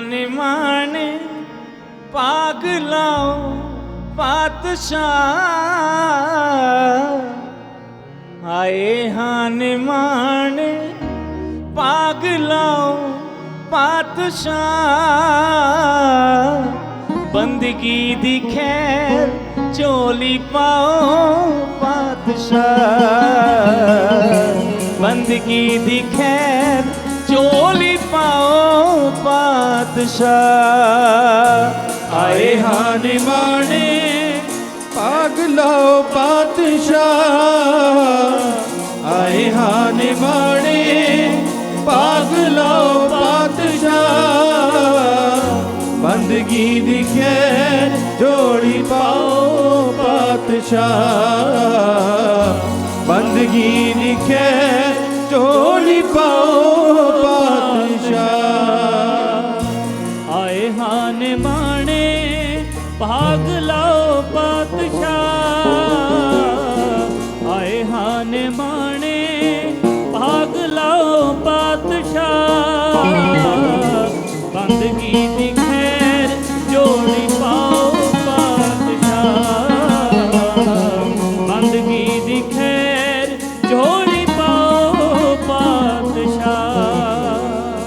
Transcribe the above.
ਹਾਂ ਨਿਮਾਣੇ ਪਾਗ ਲਾਓ ਪਾਤਸ਼ਾਹ। ਆਏ ਹਾਂ ਨਿਮਾਣੇ ਪਾਗ ਲਾਓ ਪਾਤਸ਼ਾਹ। ਬੰਦਗੀ ਦੀ ਖੈਰ ਚੋਲੀ ਪਾਓ ਪਾਤਸ਼ਾਹ। ਬੰਦਗੀ ਦੀ ਖੈਰ ਚੋਲੀ ਪਾਓ ਪਾਤਸ਼ਾਹ। ਆਏ ਹਾਂ ਨਿਮਾਣੇ ਪਾਗ ਲਓ ਪਾਤਸ਼ਾਹ। ਆਏ ਹਾਂ ਨਿਮਾਣੇ ਪਾਗ ਲਓ ਪਾਤਸ਼ਾਹ। ਬੰਦਗੀ ਦੀ ਖੈਰ ਜੋੜੀ ਪਾਓ ਪਾਤਸ਼ਾਹ। ਬੰਦਗੀ ਦੀ ਖੈਰ ਜੋੜੀ ਪਾਓ ਆਏ ਹਾਂ ਭਾਗ ਲਾਓ ਪਾਤਸ਼ਾਹ। ਆਏ ਹਾਂ ਨਿਮਾਣੇ ਭਾਗ ਲਾਓ ਪਾਤਸ਼ਾਹ। ਬੰਦਗੀ ਦੀ